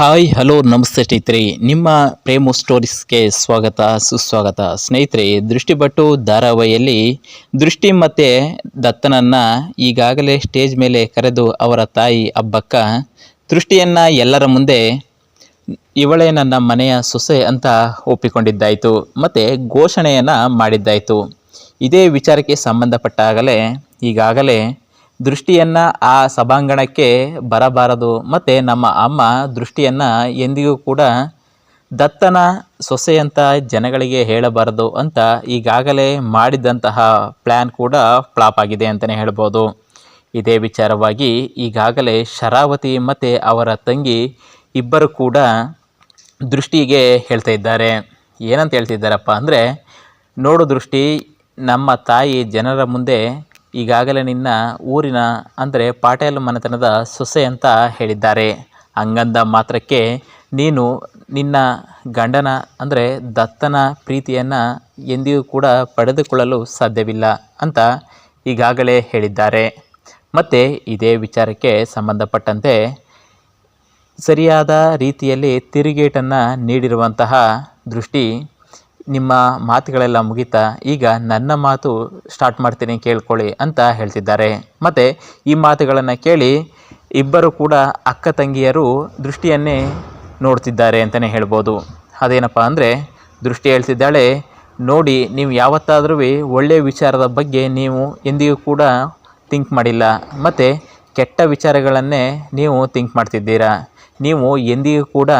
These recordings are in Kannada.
ಹಾಯ್, ಹಲೋ, ನಮಸ್ತೆ ಸ್ನೇಹಿತರೆ. ನಿಮ್ಮ ಪ್ರೇಮು ಸ್ಟೋರೀಸ್ಗೆ ಸ್ವಾಗತ, ಸುಸ್ವಾಗತ. ಸ್ನೇಹಿತರೆ ದೃಷ್ಟಿಪಟ್ಟು ಧಾರಾವಾಹಿಯಲ್ಲಿ ದೃಷ್ಟಿ ಮತ್ತು ದತ್ತನನ್ನು ಈಗಾಗಲೇ ಸ್ಟೇಜ್ ಮೇಲೆ ಕರೆದು ಅವರ ತಾಯಿ ಹಬ್ಬಕ್ಕ ದೃಷ್ಟಿಯನ್ನು ಎಲ್ಲರ ಮುಂದೆ ಇವಳೇ ನನ್ನ ಮನೆಯ ಸೊಸೆ ಅಂತ ಒಪ್ಪಿಕೊಂಡಿದ್ದಾಯಿತು. ಮತ್ತು ಘೋಷಣೆಯನ್ನು ಮಾಡಿದ್ದಾಯಿತು. ಇದೇ ವಿಚಾರಕ್ಕೆ ಸಂಬಂಧಪಟ್ಟಾಗಲೇ ಈಗಾಗಲೇ ದೃಷ್ಟಿಯನ್ನು ಆ ಸಭಾಂಗಣಕ್ಕೆ ಬರಬಾರದು. ಮತ್ತು ನಮ್ಮ ಅಮ್ಮ ದೃಷ್ಟಿಯನ್ನು ಎಂದಿಗೂ ಕೂಡ ದತ್ತನ ಸೊಸೆಯಂತ ಜನಗಳಿಗೆ ಹೇಳಬಾರದು ಅಂತ ಈಗಾಗಲೇ ಮಾಡಿದಂತಹ ಪ್ಲ್ಯಾನ್ ಕೂಡ ಫ್ಲಾಪ್ ಆಗಿದೆ ಅಂತಲೇ ಹೇಳ್ಬೋದು. ಇದೇ ವಿಚಾರವಾಗಿ ಈಗಾಗಲೇ ಶರಾವತಿ ಮತ್ತು ಅವರ ತಂಗಿ ಇಬ್ಬರು ಕೂಡ ದೃಷ್ಟಿಗೆ ಹೇಳ್ತಾ ಇದ್ದಾರೆ. ಏನಂತ ಹೇಳ್ತಿದ್ದಾರಪ್ಪ ಅಂದರೆ, ನೋಡು ದೃಷ್ಟಿ, ನಮ್ಮ ತಾಯಿ ಜನರ ಮುಂದೆ ಈಗಾಗಲೇ ನಿನ್ನ ಊರಿನ, ಅಂದರೆ ಪಾಟೇಲ್ ಮನೆತನದ ಸೊಸೆ ಅಂತ ಹೇಳಿದ್ದಾರೆ. ಹಂಗಂದ ಮಾತ್ರಕ್ಕೆ ನೀನು ನಿನ್ನ ಗಂಡನ, ಅಂದರೆ ದತ್ತನ ಪ್ರೀತಿಯನ್ನು ಎಂದಿಗೂ ಕೂಡ ಪಡೆದುಕೊಳ್ಳಲು ಸಾಧ್ಯವಿಲ್ಲ ಅಂತ ಈಗಾಗಲೇ ಹೇಳಿದ್ದಾರೆ. ಮತ್ತು ಇದೇ ವಿಚಾರಕ್ಕೆ ಸಂಬಂಧಪಟ್ಟಂತೆ ಸರಿಯಾದ ರೀತಿಯಲ್ಲಿ ತಿರುಗೇಟನ್ನು ನೀಡಿರುವಂತಹ ದೃಷ್ಟಿ ನಿಮ್ಮ ಮಾತುಗಳೆಲ್ಲ ಮುಗಿತಾ, ಈಗ ನನ್ನ ಮಾತು ಸ್ಟಾರ್ಟ್ ಮಾಡ್ತೀನಿ, ಕೇಳ್ಕೊಳ್ಳಿ ಅಂತ ಹೇಳ್ತಿದ್ದಾರೆ. ಮತ್ತು ಈ ಮಾತುಗಳನ್ನು ಕೇಳಿ ಇಬ್ಬರು ಕೂಡ ಅಕ್ಕ ತಂಗಿಯರು ದೃಷ್ಟಿಯನ್ನೇ ನೋಡ್ತಿದ್ದಾರೆ ಅಂತಲೇ ಹೇಳ್ಬೋದು. ಅದೇನಪ್ಪ ಅಂದರೆ, ದೃಷ್ಟಿ ಹೇಳ್ತಿದ್ದಾಳೆ, ನೋಡಿ, ನೀವು ಯಾವತ್ತಾದರೂ ಒಳ್ಳೆಯ ವಿಚಾರದ ಬಗ್ಗೆ ನೀವು ಎಂದಿಗೂ ಕೂಡ ಥಿಂಕ್ ಮಾಡಿಲ್ಲ. ಮತ್ತು ಕೆಟ್ಟ ವಿಚಾರಗಳನ್ನೇ ನೀವು ಥಿಂಕ್ ಮಾಡ್ತಿದ್ದೀರಾ? ನೀವು ಎಂದಿಗೂ ಕೂಡ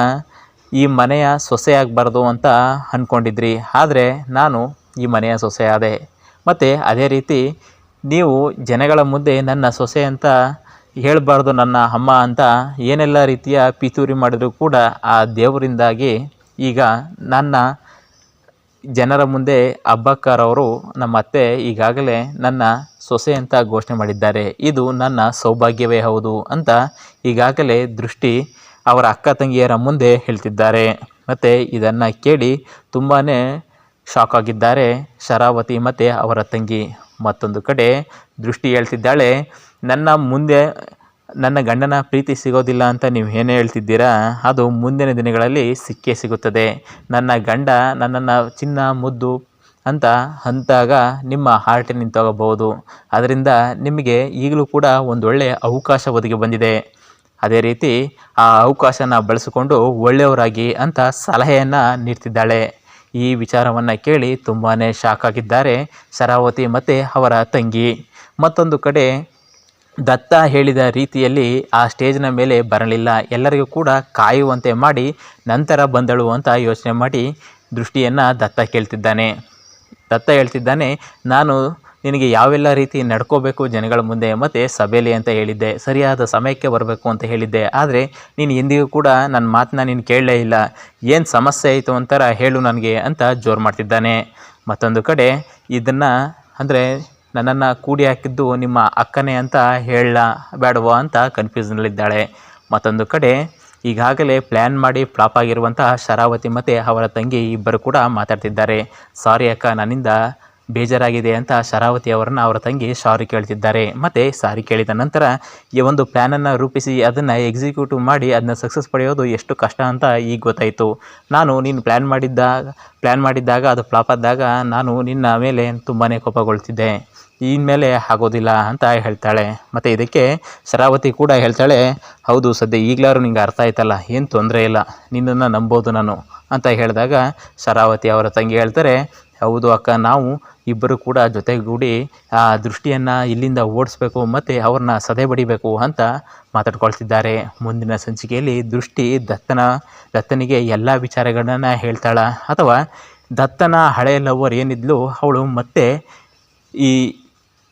ಈ ಮನೆಯ ಸೊಸೆ ಆಗಬಾರ್ದು ಅಂತ ಅಂದ್ಕೊಂಡಿದ್ರಿ ಆದರೆ ನಾನು ಈ ಮನೆಯ ಸೊಸೆ ಆದೆ. ಮತ್ತು ಅದೇ ರೀತಿ ನೀವು ಜನಗಳ ಮುಂದೆ ನನ್ನ ಸೊಸೆ ಅಂತ ಹೇಳಬಾರ್ದು ನನ್ನ ಅಮ್ಮ ಅಂತ ಏನೆಲ್ಲ ರೀತಿಯ ಪಿತೂರಿ ಮಾಡಿದರೂ ಕೂಡ ಆ ದೇವರಿಂದಾಗಿ ಈಗ ನನ್ನ ಜನರ ಮುಂದೆ ಅಬ್ಬಕ್ಕರವರು ನಮ್ಮ ಅತ್ತೆ ಈಗಾಗಲೇ ನನ್ನ ಸೊಸೆ ಅಂತ ಘೋಷಣೆ ಮಾಡಿದ್ದಾರೆ. ಇದು ನನ್ನ ಸೌಭಾಗ್ಯವೇ ಹೌದು ಅಂತ ಈಗಾಗಲೇ ದೃಷ್ಟಿ ಅವರ ಅಕ್ಕ ತಂಗಿಯರ ಮುಂದೆ ಹೇಳ್ತಿದ್ದಾರೆ. ಮತ್ತು ಇದನ್ನು ಕೇಳಿ ತುಂಬಾ ಶಾಕ್ ಆಗಿದ್ದಾರೆ ಶರಾವತಿ ಮತ್ತು ಅವರ ತಂಗಿ. ಮತ್ತೊಂದು ಕಡೆ ದೃಷ್ಟಿ ಹೇಳ್ತಿದ್ದಾಳೆ, ನನ್ನ ಮುಂದೆ, ನನ್ನ ಗಂಡನ ಪ್ರೀತಿ ಸಿಗೋದಿಲ್ಲ ಅಂತ ನೀವು ಏನೇ ಹೇಳ್ತಿದ್ದೀರಾ? ಅದು ಮುಂದಿನ ದಿನಗಳಲ್ಲಿ ಸಿಕ್ಕೇ ಸಿಗುತ್ತದೆ. ನನ್ನ ಗಂಡ ನನ್ನನ್ನು ಚಿನ್ನ, ಮುದ್ದು ಅಂತ ಅಂದಾಗ ನಿಮ್ಮ ಹಾರ್ಟ್ ನಿಂತೋಗಬಹುದು. ಅದರಿಂದ ನಿಮಗೆ ಈಗಲೂ ಕೂಡ ಒಂದೊಳ್ಳೆಯ ಅವಕಾಶ ಒದಗಿ ಬಂದಿದೆ. ಅದೇ ರೀತಿ ಆ ಅವಕಾಶನ ಬಳಸಿಕೊಂಡು ಒಳ್ಳೆಯವರಾಗಿ ಅಂತ ಸಲಹೆಯನ್ನು ನೀಡ್ತಿದ್ದಾಳೆ. ಈ ವಿಚಾರವನ್ನು ಕೇಳಿ ತುಂಬಾ ಶಾಕ್ ಆಗಿದ್ದಾರೆ ಶರಾವತಿ ಮತ್ತು ಅವರ ತಂಗಿ. ಮತ್ತೊಂದು ಕಡೆ ದತ್ತ ಹೇಳಿದ ರೀತಿಯಲ್ಲಿ ಆ ಸ್ಟೇಜ್ನ ಮೇಲೆ ಬರಲಿಲ್ಲ. ಎಲ್ಲರಿಗೂ ಕೂಡ ಕಾಯುವಂತೆ ಮಾಡಿ ನಂತರ ಬಂದಳು ಅಂತ ಯೋಚನೆ ಮಾಡಿ ದೃಷ್ಟಿಯನ್ನು ದತ್ತ ಕೇಳ್ತಿದ್ದಾನೆ. ದತ್ತ ಹೇಳ್ತಿದ್ದಾನೆ, ನಾನು ನಿನಗೆ ಯಾವೆಲ್ಲ ರೀತಿ ನಡ್ಕೋಬೇಕು ಜನಗಳ ಮುಂದೆ ಮತ್ತು ಸಭೆಯಲ್ಲಿ ಅಂತ ಹೇಳಿದ್ದೆ, ಸರಿಯಾದ ಸಮಯಕ್ಕೆ ಬರಬೇಕು ಅಂತ ಹೇಳಿದ್ದೆ. ಆದರೆ ನೀನು ಎಂದಿಗೂ ಕೂಡ ನನ್ನ ಮಾತನ್ನ ನೀನು ಕೇಳಲೇ ಇಲ್ಲ. ಏನು ಸಮಸ್ಯೆ ಆಯಿತು ಅಂತಾರ ಹೇಳು ನನಗೆ ಅಂತ ಜೋರು ಮಾಡ್ತಿದ್ದಾನೆ. ಮತ್ತೊಂದು ಕಡೆ ಇದನ್ನು ಅಂದರೆ ನನ್ನನ್ನು ಕೂಡಿ ಹಾಕಿದ್ದು ನಿಮ್ಮ ಅಕ್ಕನೇ ಅಂತ ಹೇಳ ಬೇಡವೋ ಅಂತ ಕನ್ಫ್ಯೂಸ್ನಲ್ಲಿದ್ದಾಳೆ ಮತ್ತೊಂದು ಕಡೆ ಈಗಾಗಲೇ ಪ್ಲ್ಯಾನ್ ಮಾಡಿ ಫ್ಲಾಪ್ ಆಗಿರುವಂತಹ ಶರಾವತಿ ಮತ್ತು ಅವರ ತಂಗಿ ಇಬ್ಬರು ಕೂಡ ಮಾತಾಡ್ತಿದ್ದಾರೆ. ಸಾರಿ ಅಕ್ಕ, ನನ್ನಿಂದ ಬೇಜಾರಾಗಿದೆ ಅಂತ ಶರಾವತಿ ಅವರನ್ನು ಅವರ ತಂಗಿ ಸಾರಿ ಕೇಳ್ತಿದ್ದಾರೆ. ಮತ್ತು ಸಾರಿ ಕೇಳಿದ ನಂತರ ಈ ಒಂದು ಪ್ಲ್ಯಾನನ್ನು ರೂಪಿಸಿ ಅದನ್ನು ಎಕ್ಸಿಕ್ಯೂಟಿವ್ ಮಾಡಿ ಅದನ್ನ ಸಕ್ಸಸ್ ಪಡೆಯೋದು ಎಷ್ಟು ಕಷ್ಟ ಅಂತ ಈಗ ಗೊತ್ತಾಯಿತು. ನಾನು ನೀನು ಪ್ಲ್ಯಾನ್ ಮಾಡಿದ್ದಾಗ ಪ್ಲ್ಯಾನ್ ಮಾಡಿದ್ದಾಗ ಅದು ಫ್ಲಾಪ್ ಆದಾಗ ನಾನು ನಿನ್ನ ಮೇಲೆ ತುಂಬಾ ಕೋಪಗೊಳ್ತಿದ್ದೆ. ಇನ್ಮೇಲೆ ಆಗೋದಿಲ್ಲ ಅಂತ ಹೇಳ್ತಾಳೆ. ಮತ್ತು ಇದಕ್ಕೆ ಶರಾವತಿ ಕೂಡ ಹೇಳ್ತಾಳೆ, ಹೌದು ಸದ್ಯ ಈಗಲಾರು ನಿಂಗೆ ಅರ್ಥ ಆಯ್ತಲ್ಲ, ಏನು ತೊಂದರೆ ಇಲ್ಲ, ನಿನ್ನನ್ನು ನಂಬೋದು ನಾನು. ಅಂತ ಹೇಳಿದಾಗ ಶರಾವತಿ ಅವರ ತಂಗಿ ಹೇಳ್ತಾರೆ ಹೌದು ಅಕ್ಕ, ನಾವು ಇಬ್ಬರು ಕೂಡ ಜೊತೆಗೂಡಿ ಆ ದೃಷ್ಟಿಯನ್ನು ಇಲ್ಲಿಂದ ಓಡಿಸ್ಬೇಕು ಮತ್ತು ಅವ್ರನ್ನ ಸದೆ ಬಡಿಬೇಕು ಅಂತ ಮಾತಾಡ್ಕೊಳ್ತಿದ್ದಾರೆ. ಮುಂದಿನ ಸಂಚಿಕೆಯಲ್ಲಿ ದೃಷ್ಟಿ ದತ್ತನ, ದತ್ತನಿಗೆ ಎಲ್ಲ ವಿಚಾರಗಳನ್ನ ಹೇಳ್ತಾಳ. ಅಥವಾ ದತ್ತನ ಹಳೆಯ ಲವರ್ ಏನಿದ್ಲು ಅವಳು ಮತ್ತೆ ಈ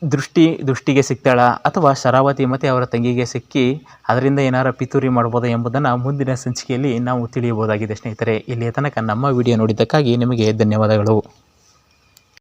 ದೃಷ್ಟಿ, ದೃಷ್ಟಿಗೆ ಸಿಗ್ತಾಳ ಅಥವಾ ಶರಾವತಿ ಮತ್ತು ಅವರ ತಂಗಿಗೆ ಸಿಕ್ಕಿ ಅದರಿಂದ ಏನಾರ ಪಿತೂರಿ ಮಾಡ್ಬೋದು ಎಂಬುದನ್ನು ಮುಂದಿನ ಸಂಚಿಕೆಯಲ್ಲಿ ನಾವು ತಿಳಿಯಬಹುದಾಗಿದೆ ಸ್ನೇಹಿತರೆ. ಇಲ್ಲಿಯ ತನಕ ನಮ್ಮ ವಿಡಿಯೋ ನೋಡಿದ್ದಕ್ಕಾಗಿ ನಿಮಗೆ ಧನ್ಯವಾದಗಳು.